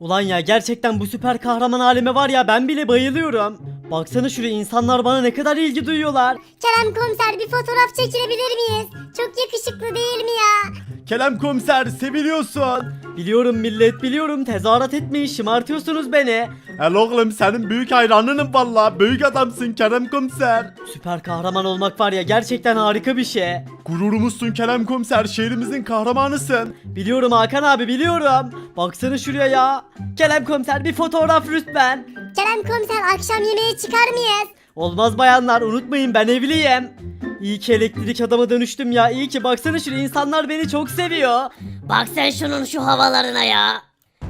Ulan ya gerçekten bu süper kahraman halime var ya ben bile bayılıyorum. Baksana şuraya insanlar bana ne kadar ilgi duyuyorlar. Kerem komiser bir fotoğraf çekilebilir miyiz? Çok yakışıklı değil mi ya? Kerem komiser seviliyorsun. Biliyorum millet biliyorum tezahürat etmeyin şımartıyorsunuz beni. El oğlum senin büyük hayranınım valla. Büyük adamsın Kerem komiser. Süper kahraman olmak var ya gerçekten harika bir şey. Gururumuzsun Kerem komiser. Şehrimizin kahramanısın. Biliyorum Hakan abi biliyorum. Baksana şuraya ya. Kerem komiser bir fotoğraf lütfen. Kerem komiser akşam yemeğe çıkar mıyız? Olmaz bayanlar unutmayın ben evliyim. İyi ki elektrik adama dönüştüm ya. İyi ki baksana şuraya insanlar beni çok seviyor. Bak sen şunun şu havalarına ya.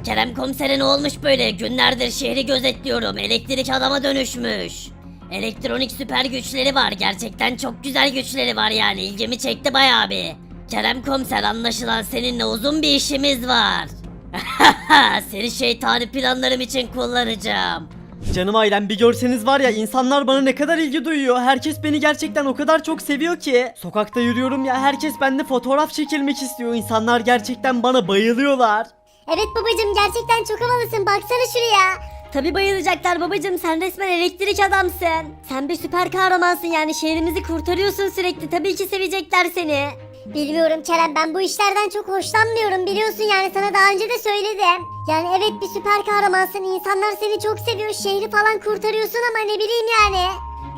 Kerem komisere ne olmuş böyle? Günlerdir şehri gözetliyorum. Elektrik adama dönüşmüş. Elektronik süper güçleri var. Gerçekten çok güzel güçleri var yani. İlgimi çekti bayağı bir. Kerem komiser anlaşılan seninle uzun bir işimiz var. Seni şeytani planlarım için kullanacağım. Canım ailem bir görseniz var ya insanlar bana ne kadar ilgi duyuyor. Herkes beni gerçekten o kadar çok seviyor ki. Sokakta yürüyorum ya herkes bende fotoğraf çekilmek istiyor. İnsanlar gerçekten bana bayılıyorlar. Evet babacım gerçekten çok havalısın baksana şuraya. Tabi bayılacaklar babacım sen resmen elektrik adamsın. Sen bir süper kahramansın yani şehrimizi kurtarıyorsun sürekli tabii ki sevecekler seni. Bilmiyorum Kerem ben bu işlerden çok hoşlanmıyorum biliyorsun yani sana daha önce de söyledim. Yani evet bir süper kahramansın insanlar seni çok seviyor şehri falan kurtarıyorsun ama ne bileyim yani.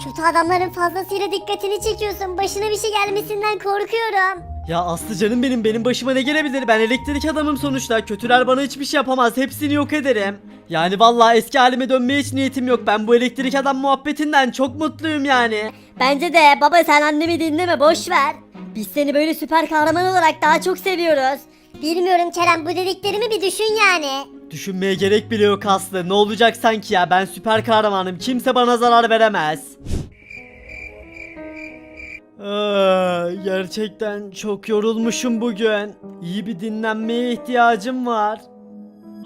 Kötü adamların fazlasıyla dikkatini çekiyorsun başına bir şey gelmesinden korkuyorum. Ya Aslı canım benim benim başıma ne gelebilir? Ben elektrik adamım sonuçta. Kötüler bana hiçbir şey yapamaz. Hepsini yok ederim. Yani vallahi eski halime dönmeye hiç niyetim yok. Ben bu elektrik adam muhabbetinden çok mutluyum yani. Bence de baba sen annemi dinleme boş ver. Biz seni böyle süper kahraman olarak daha çok seviyoruz. Bilmiyorum Kerem bu dediklerimi bir düşün yani. Düşünmeye gerek bile yok Aslı. Ne olacak sanki ya? Ben süper kahramanım. Kimse bana zarar veremez. Aa, gerçekten çok yorulmuşum bugün. İyi bir dinlenmeye ihtiyacım var.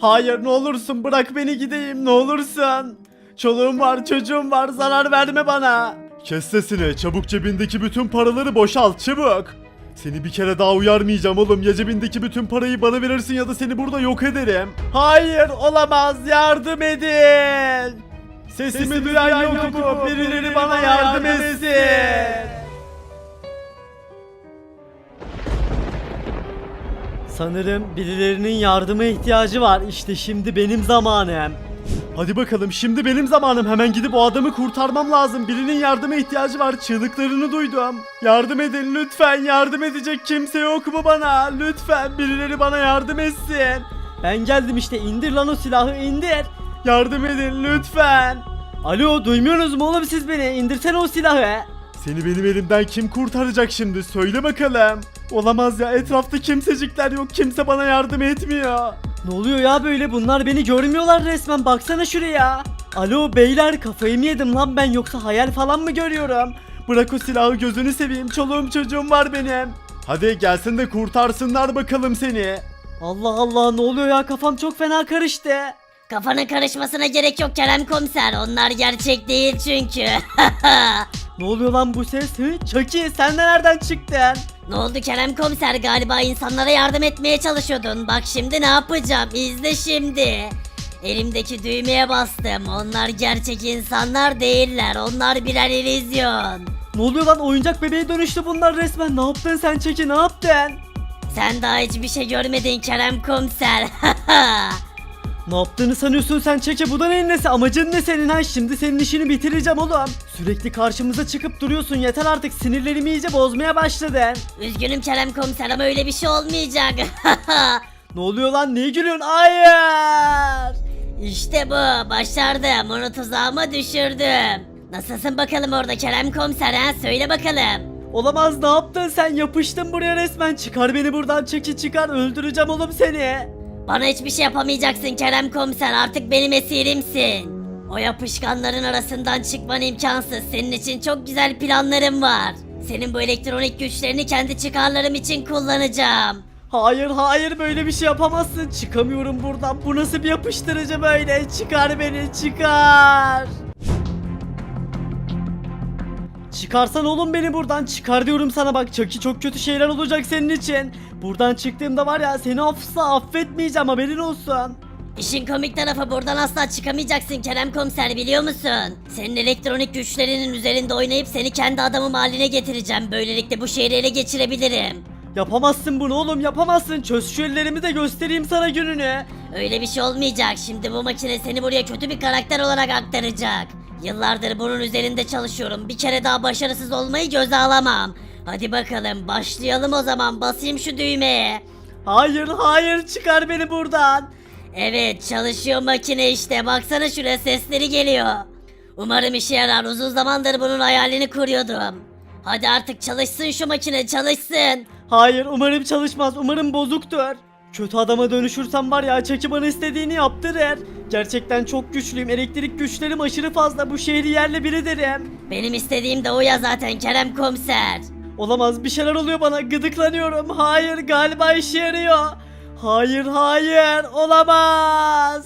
Hayır ne olursun bırak beni gideyim ne olursun. Çoluğum var çocuğum var zarar verme bana. Kes sesini çabuk cebindeki bütün paraları boşalt çabuk. Seni bir kere daha uyarmayacağım oğlum ya cebindeki bütün parayı bana verirsin ya da seni burada yok ederim. Hayır olamaz yardım edin. Sesimi, duyan yok mu? Birileri bana yardım etsin. Sanırım birilerinin yardıma ihtiyacı var. İşte şimdi benim zamanım. Hadi bakalım şimdi benim zamanım hemen gidip o adamı kurtarmam lazım. Birinin yardıma ihtiyacı var çığlıklarını duydum. Yardım edin lütfen yardım edecek kimse yok mu bana? Lütfen birileri bana yardım etsin. Ben geldim işte indir lan o silahı indir. Yardım edin lütfen. Alo duymuyorsunuz mu oğlum siz beni? İndirsene o silahı. Seni benim elimden kim kurtaracak şimdi söyle bakalım. Olamaz ya etrafta kimsecikler yok kimse bana yardım etmiyor. Ne oluyor ya böyle bunlar beni görmüyorlar resmen baksana şuraya. Alo beyler kafayı mı yedim lan ben yoksa hayal falan mı görüyorum? Bırak o silahı gözünü seveyim çoluğum çocuğum var benim. Hadi gelsin de kurtarsınlar bakalım seni. Allah Allah ne oluyor ya kafam çok fena karıştı. Kafanın karışmasına gerek yok Kerem komiser. Onlar gerçek değil çünkü. Ne oluyor lan bu ses? Hı? Chucky sen de nereden çıktın? Ne oldu Kerem komiser galiba insanlara yardım etmeye çalışıyordun. Bak şimdi ne yapacağım izle şimdi. Elimdeki düğmeye bastım. Onlar gerçek insanlar değiller. Onlar birer illüzyon. Ne oluyor lan oyuncak bebeğe dönüştü bunlar resmen. Ne yaptın sen Chucky ne yaptın? Sen daha hiçbir şey görmedin Kerem komiser. Ne yaptığını sanıyorsun sen Çeke bu da neyin nesi? Amacın ne senin ha? Şimdi senin işini bitireceğim oğlum. Sürekli karşımıza çıkıp duruyorsun. Yeter artık sinirlerimi iyice bozmaya başladın. Üzgünüm Kerem komiser ama öyle bir şey olmayacak. Ne oluyor lan? Niye gülüyorsun? Hayır! İşte bu. Başardım. Onu tuzağıma düşürdüm. Nasılsın bakalım orada Kerem komiser ha? Söyle bakalım. Olamaz. Ne yaptın sen? Yapıştın buraya resmen. Çıkar beni buradan. Çeki çıkar. Öldüreceğim oğlum seni Bana hiçbir şey yapamayacaksın Kerem komiser artık benim esirimsin. O yapışkanların arasından çıkman imkansız. Senin için çok güzel planlarım var. Senin bu elektronik güçlerini kendi çıkarlarım için kullanacağım. Hayır hayır böyle bir şey yapamazsın çıkamıyorum buradan bu nasıl bir yapıştırıcı böyle çıkar beni çıkar Çıkarsan oğlum beni buradan çıkar diyorum sana bak Chucky çok kötü şeyler olacak senin için. Buradan çıktığımda var ya seni asla affetmeyeceğim haberin olsun. İşin komik tarafı buradan asla çıkamayacaksın Kerem Komiser biliyor musun? Senin elektronik güçlerinin üzerinde oynayıp seni kendi adamım haline getireceğim. Böylelikle bu şehri ele geçirebilirim. Yapamazsın bunu oğlum yapamazsın. Çöz şu ellerimi de göstereyim sana gününü. Öyle bir şey olmayacak. Şimdi bu makine seni buraya kötü bir karakter olarak aktaracak. Yıllardır bunun üzerinde çalışıyorum. Bir kere daha başarısız olmayı göze alamam. Hadi bakalım başlayalım o zaman. Basayım şu düğmeye. Hayır hayır çıkar beni buradan. Evet çalışıyor makine işte. Baksana şuraya sesleri geliyor. Umarım işe yarar. Uzun zamandır bunun hayalini kuruyordum. Hadi artık çalışsın şu makine çalışsın. Hayır umarım çalışmaz umarım bozuktur. Kötü adama dönüşürsem var ya çeki bana istediğini yaptırır. Gerçekten çok güçlüyüm elektrik güçlerim aşırı fazla bu şehri yerle bir ederim. Benim istediğim de o ya zaten Kerem Komiser. Olamaz bir şeyler oluyor bana gıdıklanıyorum. Hayır galiba işe yarıyor. Hayır hayır olamaz.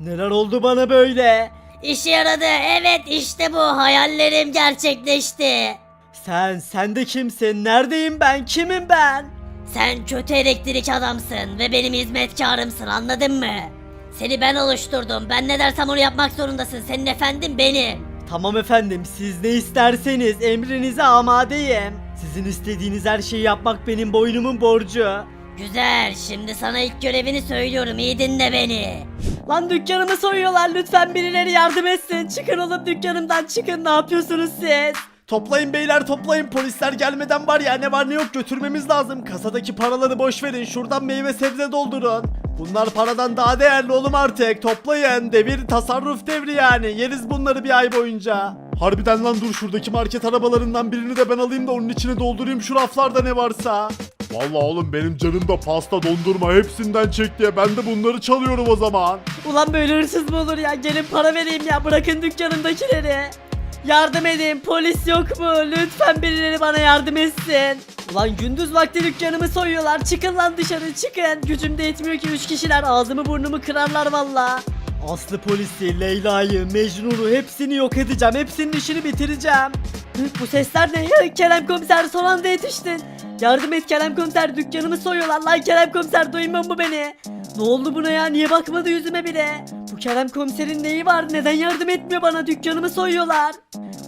Neler oldu bana böyle? İşe yaradı. Evet işte bu. Hayallerim gerçekleşti. Sen sen de kimsin? Neredeyim ben? Kimim ben? Sen kötü elektrik adamsın ve benim hizmetkarımsın anladın mı? Seni ben oluşturdum. Ben ne dersem onu yapmak zorundasın. Senin efendin benim. Tamam efendim siz ne isterseniz emrinize amadeyim. Sizin istediğiniz her şeyi yapmak benim boynumun borcu. Güzel. Şimdi sana ilk görevini söylüyorum. İyi dinle beni. Lan dükkanımı soyuyorlar lütfen birileri yardım etsin. Çıkın oğlum dükkanımdan çıkın ne yapıyorsunuz siz? Toplayın beyler toplayın polisler gelmeden var ya ne var ne yok götürmemiz lazım. Kasadaki paraları boş verin şuradan meyve sebze doldurun. Bunlar paradan daha değerli oğlum artık toplayın devir tasarruf devri yani yeriz bunları bir ay boyunca. Harbiden lan dur şuradaki market arabalarından birini de ben alayım da onun içine doldurayım şu raflarda ne varsa. Vallahi oğlum benim canım da pasta dondurma hepsinden çek diye ben de bunları çalıyorum o zaman. Ulan böyle hırsız mı olur ya gelin para vereyim ya bırakın dükkanımdakileri. Yardım edin polis yok mu? Lütfen birileri bana yardım etsin. Ulan gündüz vakti dükkanımı soyuyorlar. Çıkın lan dışarı çıkın. Gücüm de yetmiyor ki 3 kişiler ağzımı burnumu kırarlar valla. Aslı polisi, Leyla'yı, Mecnun'u hepsini yok edeceğim. Hepsinin işini bitireceğim. Bu sesler ne? Kerem komiser son anda yetiştin. Yardım et Kerem komiser dükkanımı soyuyorlar lan Kerem komiser duymuyor mu beni? Ne oldu buna ya niye bakmadı yüzüme bile? Bu Kerem komiserin neyi var neden yardım etmiyor bana dükkanımı soyuyorlar?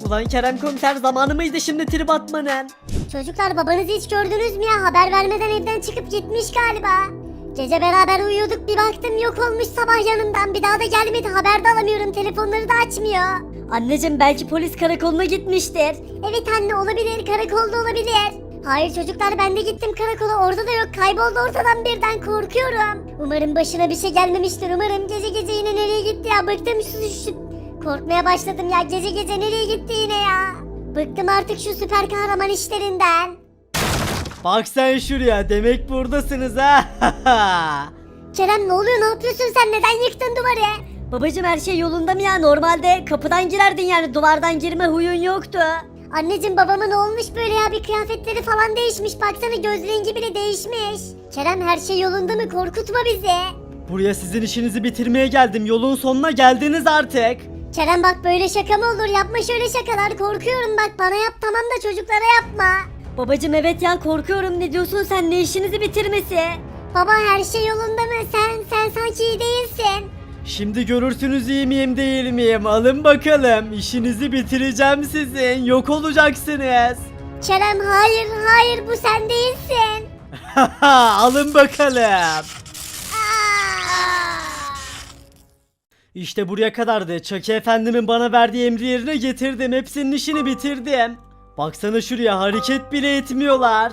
Ulan Kerem komiser zamanı mıydı şimdi trip atmanın? Çocuklar babanızı hiç gördünüz mü ya? Haber vermeden evden çıkıp gitmiş galiba. Gece beraber uyuyorduk bir baktım yok olmuş sabah yanımdan. Bir daha da gelmedi haber de alamıyorum telefonları da açmıyor. Anneciğim belki polis karakoluna gitmiştir. Evet anne olabilir karakolda olabilir. Hayır çocuklar ben de gittim karakola orada da yok kayboldu ortadan birden korkuyorum. Umarım başına bir şey gelmemiştir umarım gece gece yine nereye gitti ya bıktım şu, şu... Korkmaya başladım ya gece gece nereye gitti yine ya. Bıktım artık şu süper kahraman işlerinden. Bak sen şuraya demek buradasınız ha. Kerem ne oluyor ne yapıyorsun sen neden yıktın duvarı? Babacım her şey yolunda mı ya? Normalde kapıdan girerdin yani duvardan girme huyun yoktu. Anneciğim babama ne olmuş böyle ya bir kıyafetleri falan değişmiş baksana göz rengi bile değişmiş. Kerem her şey yolunda mı korkutma bizi. Buraya sizin işinizi bitirmeye geldim yolun sonuna geldiniz artık. Kerem bak böyle şaka mı olur yapma şöyle şakalar korkuyorum bak bana yap tamam da çocuklara yapma. Babacım evet ya korkuyorum ne diyorsun sen ne işinizi bitirmesi? Baba her şey yolunda mı sen sen sanki iyi değilsin. Şimdi görürsünüz iyi miyim değil miyim alın bakalım işinizi bitireceğim sizin yok olacaksınız. Kerem hayır hayır bu sen değilsin. alın bakalım. İşte buraya kadardı. Çaki efendimin bana verdiği emri yerine getirdim. Hepsinin işini bitirdim. Baksana şuraya hareket bile etmiyorlar.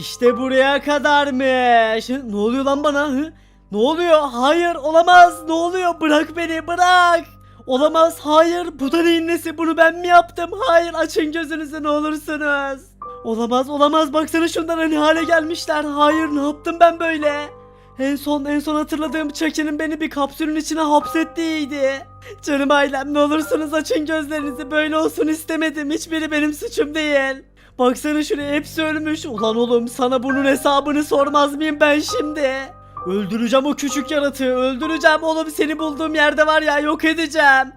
İşte buraya kadarmış. Ne oluyor lan bana? Hı? Ne oluyor? Hayır olamaz. Ne oluyor? Bırak beni bırak. Olamaz. Hayır. Bu da neyin nesi? Bunu ben mi yaptım? Hayır. Açın gözünüzü ne olursunuz. Olamaz olamaz. Baksana şundan ne hale gelmişler. Hayır ne yaptım ben böyle? En son en son hatırladığım Chucky'nin beni bir kapsülün içine hapsettiğiydi. Canım ailem ne olursunuz açın gözlerinizi böyle olsun istemedim hiçbiri benim suçum değil. Baksana şuraya hepsi ölmüş. Ulan oğlum sana bunun hesabını sormaz mıyım ben şimdi? Öldüreceğim o küçük yaratığı öldüreceğim oğlum seni bulduğum yerde var ya yok edeceğim.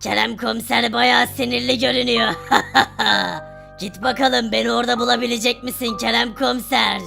Kerem Komiser bayağı sinirli görünüyor. Git bakalım beni orada bulabilecek misin Kerem Komiser?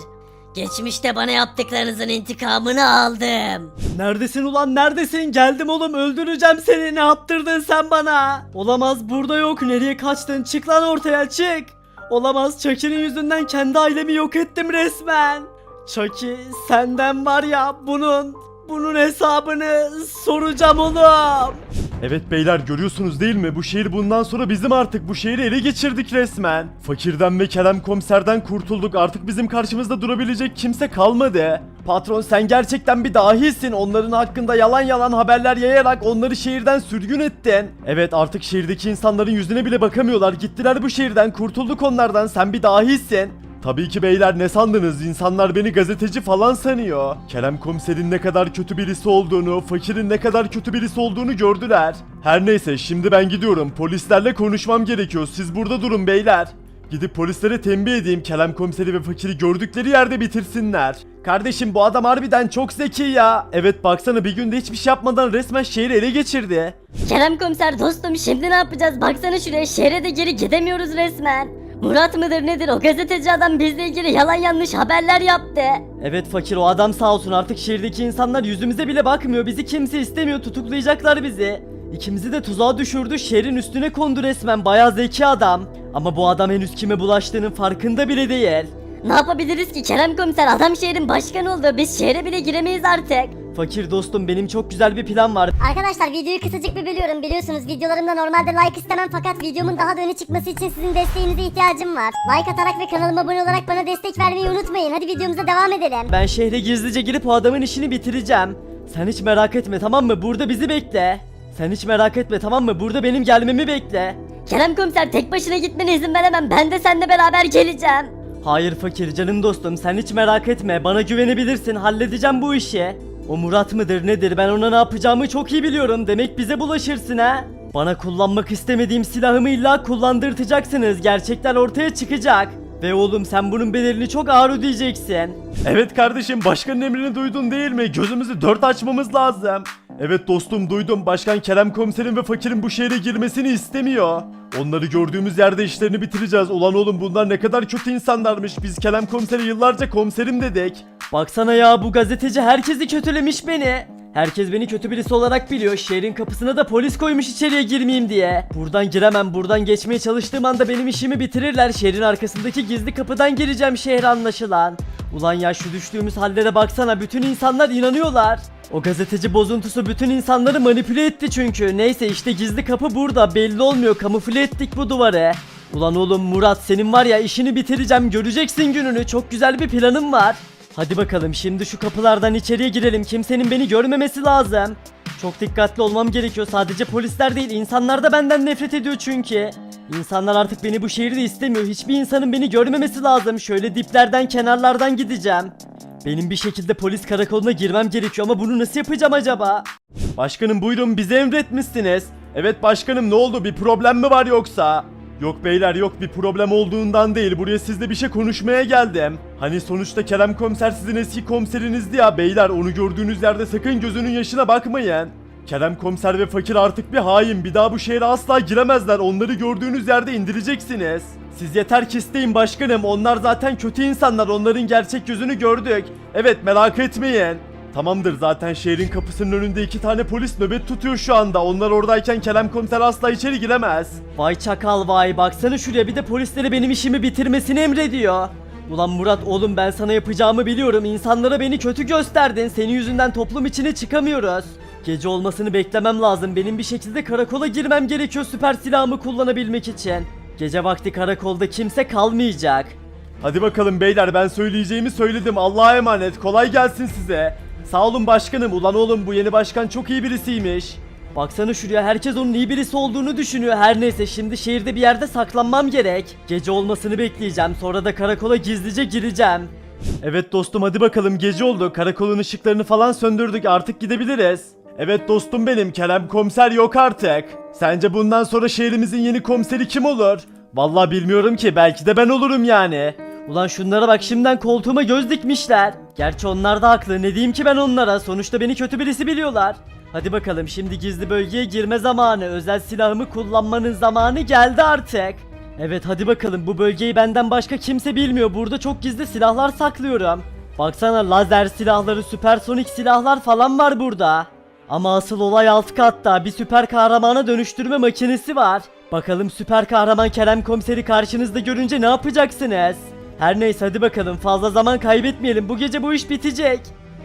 Geçmişte bana yaptıklarınızın intikamını aldım. Neredesin ulan neredesin? Geldim oğlum öldüreceğim seni. Ne yaptırdın sen bana? Olamaz burada yok. Nereye kaçtın? Çık lan ortaya çık. Olamaz Chucky'nin yüzünden kendi ailemi yok ettim resmen. Chucky senden var ya bunun bunun hesabını soracağım oğlum. Evet beyler görüyorsunuz değil mi? Bu şehir bundan sonra bizim artık. Bu şehri ele geçirdik resmen. Fakirden ve Kerem komiserden kurtulduk. Artık bizim karşımızda durabilecek kimse kalmadı. Patron sen gerçekten bir dahisin. Onların hakkında yalan yalan haberler yayarak onları şehirden sürgün ettin. Evet artık şehirdeki insanların yüzüne bile bakamıyorlar. Gittiler bu şehirden. Kurtulduk onlardan. Sen bir dahisin. Tabii ki beyler ne sandınız? İnsanlar beni gazeteci falan sanıyor. Kerem komiserin ne kadar kötü birisi olduğunu, fakirin ne kadar kötü birisi olduğunu gördüler. Her neyse şimdi ben gidiyorum. Polislerle konuşmam gerekiyor. Siz burada durun beyler. Gidip polislere tembih edeyim Kerem komiseri ve fakiri gördükleri yerde bitirsinler. Kardeşim bu adam harbiden çok zeki ya. Evet baksana bir günde hiçbir şey yapmadan resmen şehri ele geçirdi. Kerem komiser dostum şimdi ne yapacağız? Baksana şuraya şehre de geri gidemiyoruz resmen. Murat mıdır nedir o gazeteci adam bizle ilgili yalan yanlış haberler yaptı. Evet fakir o adam sağ olsun artık şehirdeki insanlar yüzümüze bile bakmıyor. Bizi kimse istemiyor tutuklayacaklar bizi. İkimizi de tuzağa düşürdü şehrin üstüne kondu resmen bayağı zeki adam. Ama bu adam henüz kime bulaştığının farkında bile değil. Ne yapabiliriz ki Kerem komiser adam şehrin başkanı oldu biz şehre bile giremeyiz artık. Fakir dostum benim çok güzel bir plan var. Arkadaşlar videoyu kısacık bir bölüyorum biliyorsunuz videolarımda normalde like istemem fakat videomun daha da öne çıkması için sizin desteğinize ihtiyacım var. Like atarak ve kanalıma abone olarak bana destek vermeyi unutmayın hadi videomuza devam edelim. Ben şehre gizlice girip o adamın işini bitireceğim. Sen hiç merak etme tamam mı? Burada bizi bekle. Sen hiç merak etme tamam mı? Burada benim gelmemi bekle. Kerem komiser tek başına gitmene izin veremem ben de seninle beraber geleceğim. Hayır fakir canım dostum sen hiç merak etme. Bana güvenebilirsin. Halledeceğim bu işi. O Murat mıdır nedir? Ben ona ne yapacağımı çok iyi biliyorum. Demek bize bulaşırsın ha. Bana kullanmak istemediğim silahımı illa kullandırtacaksınız. Gerçekler ortaya çıkacak. Ve oğlum sen bunun bedelini çok ağır ödeyeceksin. Evet kardeşim başkanın emrini duydun değil mi? Gözümüzü dört açmamız lazım. Evet dostum duydum. Başkan Kerem komiserin ve fakirin bu şehre girmesini istemiyor. Onları gördüğümüz yerde işlerini bitireceğiz. Ulan oğlum bunlar ne kadar kötü insanlarmış. Biz Kerem komiseri yıllarca komiserim dedik. Baksana ya bu gazeteci herkesi kötülemiş beni. Herkes beni kötü birisi olarak biliyor. Şehrin kapısına da polis koymuş içeriye girmeyeyim diye. Buradan giremem. Buradan geçmeye çalıştığım anda benim işimi bitirirler. Şehrin arkasındaki gizli kapıdan gireceğim şehre anlaşılan. Ulan ya şu düştüğümüz hallere baksana. Bütün insanlar inanıyorlar. O gazeteci bozuntusu bütün insanları manipüle etti çünkü. Neyse işte gizli kapı burada. Belli olmuyor. Kamufle ettik bu duvarı. Ulan oğlum Murat senin var ya işini bitireceğim. Göreceksin gününü. Çok güzel bir planım var. Hadi bakalım şimdi şu kapılardan içeriye girelim. Kimsenin beni görmemesi lazım. Çok dikkatli olmam gerekiyor. Sadece polisler değil, insanlar da benden nefret ediyor çünkü. İnsanlar artık beni bu şehirde istemiyor. Hiçbir insanın beni görmemesi lazım. Şöyle diplerden, kenarlardan gideceğim. Benim bir şekilde polis karakoluna girmem gerekiyor ama bunu nasıl yapacağım acaba? Başkanım buyurun bize emretmişsiniz. Evet başkanım ne oldu bir problem mi var yoksa? Yok beyler yok bir problem olduğundan değil buraya sizle bir şey konuşmaya geldim. Hani sonuçta Kerem komiser sizin eski komiserinizdi ya beyler onu gördüğünüz yerde sakın gözünün yaşına bakmayın. Kerem komiser ve fakir artık bir hain bir daha bu şehre asla giremezler onları gördüğünüz yerde indireceksiniz. Siz yeter ki isteyin başkanım onlar zaten kötü insanlar onların gerçek yüzünü gördük. Evet merak etmeyin. Tamamdır zaten şehrin kapısının önünde iki tane polis nöbet tutuyor şu anda. Onlar oradayken Kerem komiser asla içeri giremez. Vay çakal vay baksana şuraya bir de polisleri benim işimi bitirmesini emrediyor. Ulan Murat oğlum ben sana yapacağımı biliyorum. İnsanlara beni kötü gösterdin. Senin yüzünden toplum içine çıkamıyoruz. Gece olmasını beklemem lazım. Benim bir şekilde karakola girmem gerekiyor süper silahımı kullanabilmek için. Gece vakti karakolda kimse kalmayacak. Hadi bakalım beyler ben söyleyeceğimi söyledim. Allah'a emanet. Kolay gelsin size. Sağ olun başkanım. Ulan oğlum bu yeni başkan çok iyi birisiymiş. Baksana şuraya herkes onun iyi birisi olduğunu düşünüyor. Her neyse şimdi şehirde bir yerde saklanmam gerek. Gece olmasını bekleyeceğim. Sonra da karakola gizlice gireceğim. Evet dostum hadi bakalım gece oldu. Karakolun ışıklarını falan söndürdük. Artık gidebiliriz. Evet dostum benim. Kerem komiser yok artık. Sence bundan sonra şehrimizin yeni komiseri kim olur? Vallahi bilmiyorum ki. Belki de ben olurum yani. Ulan şunlara bak şimdiden koltuğuma göz dikmişler. Gerçi onlar da haklı ne diyeyim ki ben onlara sonuçta beni kötü birisi biliyorlar. Hadi bakalım şimdi gizli bölgeye girme zamanı özel silahımı kullanmanın zamanı geldi artık. Evet hadi bakalım bu bölgeyi benden başka kimse bilmiyor burada çok gizli silahlar saklıyorum. Baksana lazer silahları, süpersonik silahlar falan var burada. Ama asıl olay alt katta bir süper kahramana dönüştürme makinesi var. Bakalım süper kahraman Kerem komiseri karşınızda görünce ne yapacaksınız? Her neyse hadi bakalım fazla zaman kaybetmeyelim bu gece bu iş bitecek.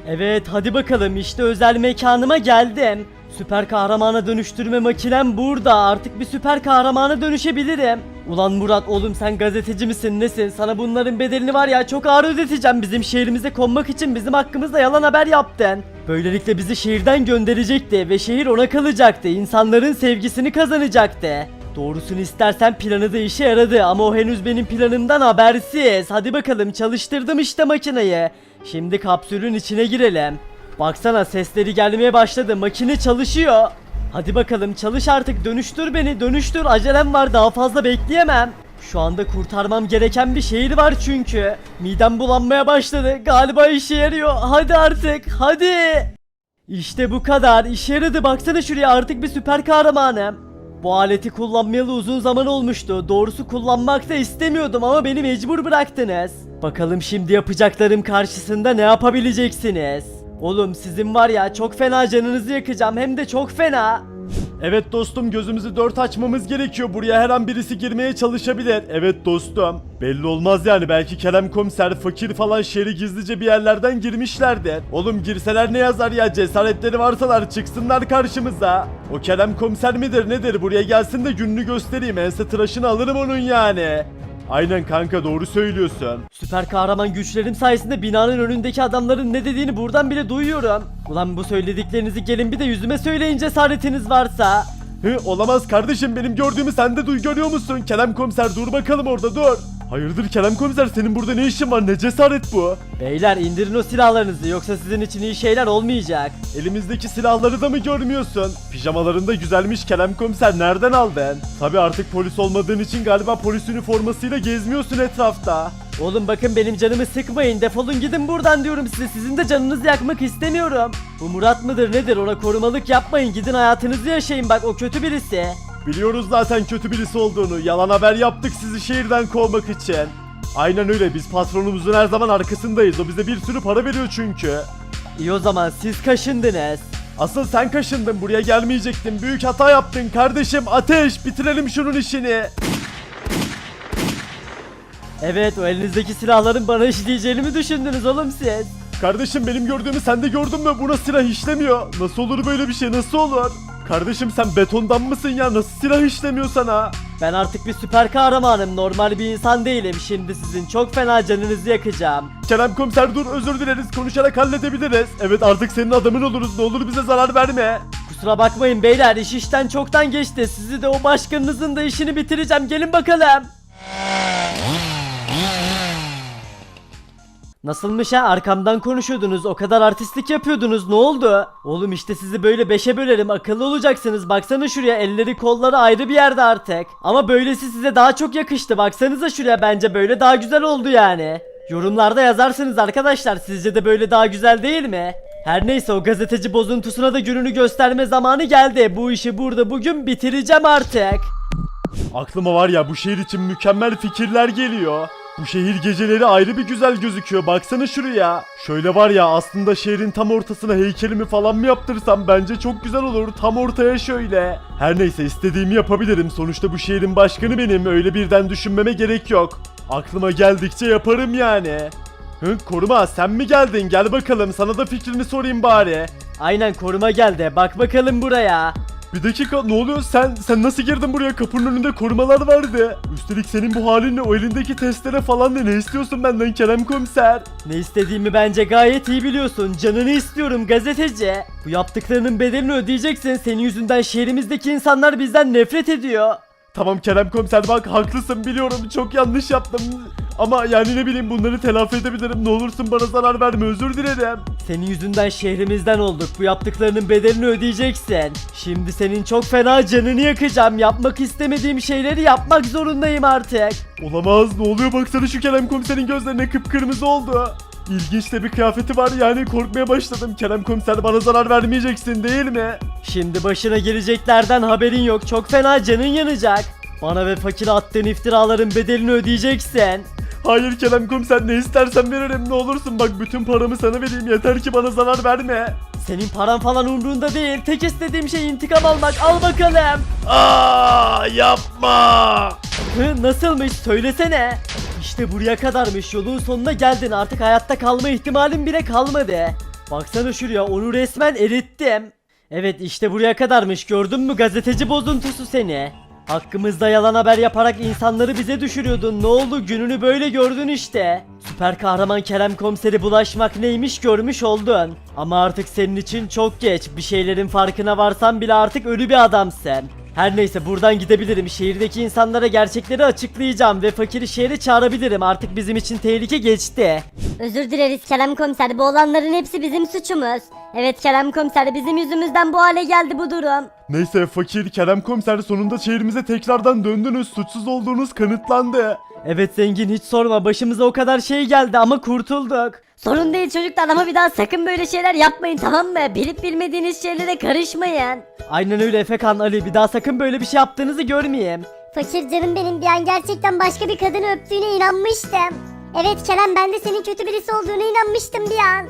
Evet hadi bakalım işte özel mekanıma geldim. Süper kahramana dönüştürme makinem burada artık bir süper kahramana dönüşebilirim. Ulan Murat oğlum sen gazeteci misin nesin sana bunların bedelini var ya çok ağır ödeteceğim bizim şehrimize konmak için bizim hakkımızda yalan haber yaptın. Böylelikle bizi şehirden gönderecekti ve şehir ona kalacaktı insanların sevgisini kazanacaktı. Doğrusunu istersen planı da işe yaradı ama o henüz benim planımdan habersiz. Hadi bakalım çalıştırdım işte makineyi. Şimdi kapsülün içine girelim. Baksana sesleri gelmeye başladı. Makine çalışıyor. Hadi bakalım çalış artık dönüştür beni dönüştür acelem var daha fazla bekleyemem. Şu anda kurtarmam gereken bir şehir var çünkü. Midem bulanmaya başladı. Galiba işe yarıyor. Hadi artık hadi. İşte bu kadar. İşe yaradı. Baksana şuraya artık bir süper kahramanım. Bu aleti kullanmayalı uzun zaman olmuştu. Doğrusu kullanmak da istemiyordum ama beni mecbur bıraktınız. Bakalım şimdi yapacaklarım karşısında ne yapabileceksiniz? Oğlum sizin var ya çok fena canınızı yakacağım hem de çok fena. Evet dostum gözümüzü dört açmamız gerekiyor. Buraya her an birisi girmeye çalışabilir. Evet dostum. Belli olmaz yani belki Kerem komiser fakir falan şehri gizlice bir yerlerden girmişlerdir. Oğlum girseler ne yazar ya cesaretleri varsalar çıksınlar karşımıza. O Kerem komiser midir nedir buraya gelsin de gününü göstereyim ense tıraşını alırım onun yani. Aynen kanka doğru söylüyorsun. Süper kahraman güçlerim sayesinde binanın önündeki adamların ne dediğini buradan bile duyuyorum. Ulan bu söylediklerinizi gelin bir de yüzüme söyleyin cesaretiniz varsa. Hı olamaz kardeşim benim gördüğümü sen de duy görüyor musun? Kerem komiser dur bakalım orada dur. Hayırdır Kerem komiser senin burada ne işin var ne cesaret bu? Beyler indirin o silahlarınızı yoksa sizin için iyi şeyler olmayacak. Elimizdeki silahları da mı görmüyorsun? Pijamalarında güzelmiş Kerem komiser nereden aldın? Tabi artık polis olmadığın için galiba polis üniformasıyla gezmiyorsun etrafta. Oğlum bakın benim canımı sıkmayın defolun gidin buradan diyorum size sizin de canınızı yakmak istemiyorum. Bu Murat mıdır nedir ona korumalık yapmayın gidin hayatınızı yaşayın bak o kötü birisi. Biliyoruz zaten kötü birisi olduğunu. Yalan haber yaptık sizi şehirden kovmak için. Aynen öyle biz patronumuzun her zaman arkasındayız. O bize bir sürü para veriyor çünkü. İyi o zaman siz kaşındınız. Asıl sen kaşındın buraya gelmeyecektin. Büyük hata yaptın kardeşim. Ateş bitirelim şunun işini. Evet o elinizdeki silahların bana işleyeceğini mi düşündünüz oğlum siz? Kardeşim benim gördüğümü sen de gördün mü? Buna silah işlemiyor. Nasıl olur böyle bir şey? Nasıl olur? Kardeşim sen betondan mısın ya? Nasıl silah işlemiyor sana? Ben artık bir süper kahramanım normal bir insan değilim şimdi sizin çok fena canınızı yakacağım. Kerem komiser dur özür dileriz. Konuşarak halledebiliriz. Evet artık senin adamın oluruz. Ne olur bize zarar verme. Kusura bakmayın beyler iş işten çoktan geçti sizi de o başkanınızın da işini bitireceğim gelin bakalım. Nasılmış ha arkamdan konuşuyordunuz o kadar artistlik yapıyordunuz ne oldu? Oğlum işte sizi böyle beşe bölerim akıllı olacaksınız baksana şuraya elleri kolları ayrı bir yerde artık. Ama böylesi size daha çok yakıştı baksanıza şuraya bence böyle daha güzel oldu yani. Yorumlarda yazarsınız arkadaşlar sizce de böyle daha güzel değil mi? Her neyse o gazeteci bozuntusuna da gününü gösterme zamanı geldi. Bu işi burada bugün bitireceğim artık. Aklıma var ya bu şehir için mükemmel fikirler geliyor. Bu şehir geceleri ayrı bir güzel gözüküyor. Baksana şuraya. Şöyle var ya aslında şehrin tam ortasına heykelimi falan mı yaptırsam bence çok güzel olur. Tam ortaya şöyle. Her neyse istediğimi yapabilirim. Sonuçta bu şehrin başkanı benim. Öyle birden düşünmeme gerek yok. Aklıma geldikçe yaparım yani. Hı, koruma sen mi geldin? Gel bakalım sana da fikrini sorayım bari. Aynen koruma geldi. Bak bakalım buraya. Bir dakika ne oluyor sen sen nasıl girdin buraya kapının önünde korumalar vardı. Üstelik senin bu halinle o elindeki testere falan ne ne istiyorsun benden Kerem komiser? Ne istediğimi bence gayet iyi biliyorsun. Canını istiyorum gazeteci. Bu yaptıklarının bedelini ödeyeceksin. Senin yüzünden şehrimizdeki insanlar bizden nefret ediyor. Tamam Kerem komiser bak haklısın biliyorum çok yanlış yaptım. Ama yani ne bileyim bunları telafi edebilirim ne olursun bana zarar verme özür dilerim. Senin yüzünden şehrimizden olduk. Bu yaptıklarının bedelini ödeyeceksin. Şimdi senin çok fena canını yakacağım. Yapmak istemediğim şeyleri yapmak zorundayım artık. Olamaz ne oluyor baksana şu Kerem komiserin gözlerine kıpkırmızı oldu. İlginç de bir kıyafeti var yani korkmaya başladım. Kerem komiser bana zarar vermeyeceksin değil mi? Şimdi başına geleceklerden haberin yok. Çok fena canın yanacak. Bana ve fakire attığın iftiraların bedelini ödeyeceksin. Hayır Kerem komiser ne istersen veririm ne olursun bak bütün paramı sana vereyim yeter ki bana zarar verme. Senin paran falan umrunda değil. Tek istediğim şey intikam almak. Al bakalım. Aa yapma. Hı, nasılmış söylesene. İşte buraya kadarmış yolun sonuna geldin artık hayatta kalma ihtimalin bile kalmadı. Baksana şuraya onu resmen erittim. Evet işte buraya kadarmış gördün mü gazeteci bozuntusu seni. Hakkımızda yalan haber yaparak insanları bize düşürüyordun ne oldu gününü böyle gördün işte. Süper kahraman Kerem komiseri bulaşmak neymiş görmüş oldun. Ama artık senin için çok geç bir şeylerin farkına varsan bile artık ölü bir adamsın. Her neyse buradan gidebilirim. Şehirdeki insanlara gerçekleri açıklayacağım ve fakiri şehre çağırabilirim. Artık bizim için tehlike geçti. Özür dileriz Kerem komiser bu olanların hepsi bizim suçumuz. Evet Kerem komiser bizim yüzümüzden bu hale geldi bu durum. Neyse fakir Kerem komiser sonunda şehrimize tekrardan döndünüz suçsuz olduğunuz kanıtlandı. Evet zengin hiç sorma başımıza o kadar şey geldi ama kurtulduk. Sorun değil çocuklar ama bir daha sakın böyle şeyler yapmayın tamam mı? Bilip bilmediğiniz şeylere karışmayın. Aynen öyle Efekan Ali bir daha sakın böyle bir şey yaptığınızı görmeyeyim. Fakir canım benim bir an gerçekten başka bir kadını öptüğüne inanmıştım. Evet Kerem ben de senin kötü birisi olduğuna inanmıştım bir an.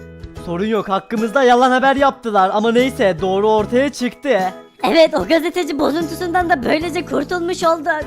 Sorun yok hakkımızda yalan haber yaptılar ama neyse doğru ortaya çıktı. Evet o gazeteci bozuntusundan da böylece kurtulmuş olduk.